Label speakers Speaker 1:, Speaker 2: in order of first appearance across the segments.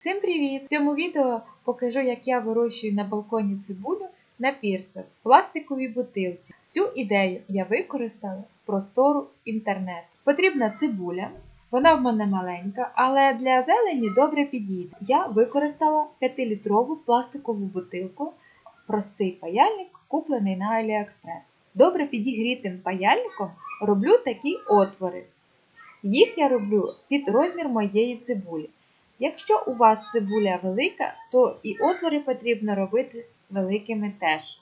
Speaker 1: Всім привіт! В цьому відео покажу, як я вирощую на балконі цибулю на пірцях в пластиковій бутилці. Цю ідею я використала з простору інтернету. Потрібна цибуля, вона в мене маленька, але для зелені добре підійде. Я використала 5-літрову пластикову бутилку, простий паяльник, куплений на AliExpress. Добре підігрітим паяльником роблю такі отвори. Їх я роблю під розмір моєї цибулі. Якщо у вас цибуля велика, то і отвори потрібно робити великими теж.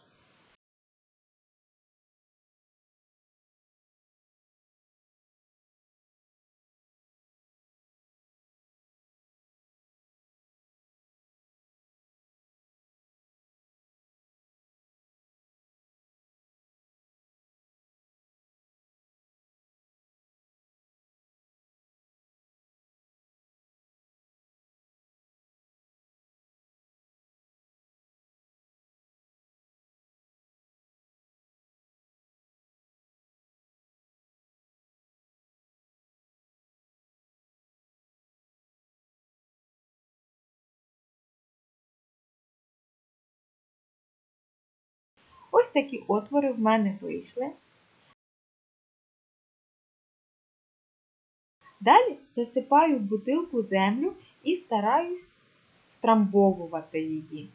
Speaker 1: Ось такі отвори в мене вийшли. Далі засипаю в бутилку землю і стараюсь втрамбовувати її.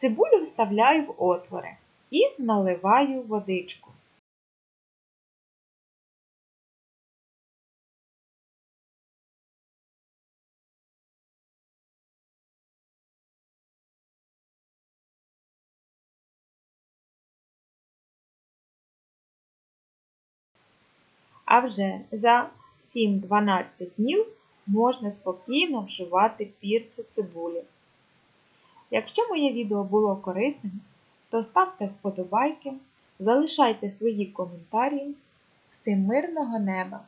Speaker 1: Цибулю вставляю в отвори і наливаю водичку. А вже за 7-12 днів можна спокійно вживати пірці цибулі. Якщо моє відео було корисним, то ставте вподобайки, залишайте свої коментарі. Всім мирного неба!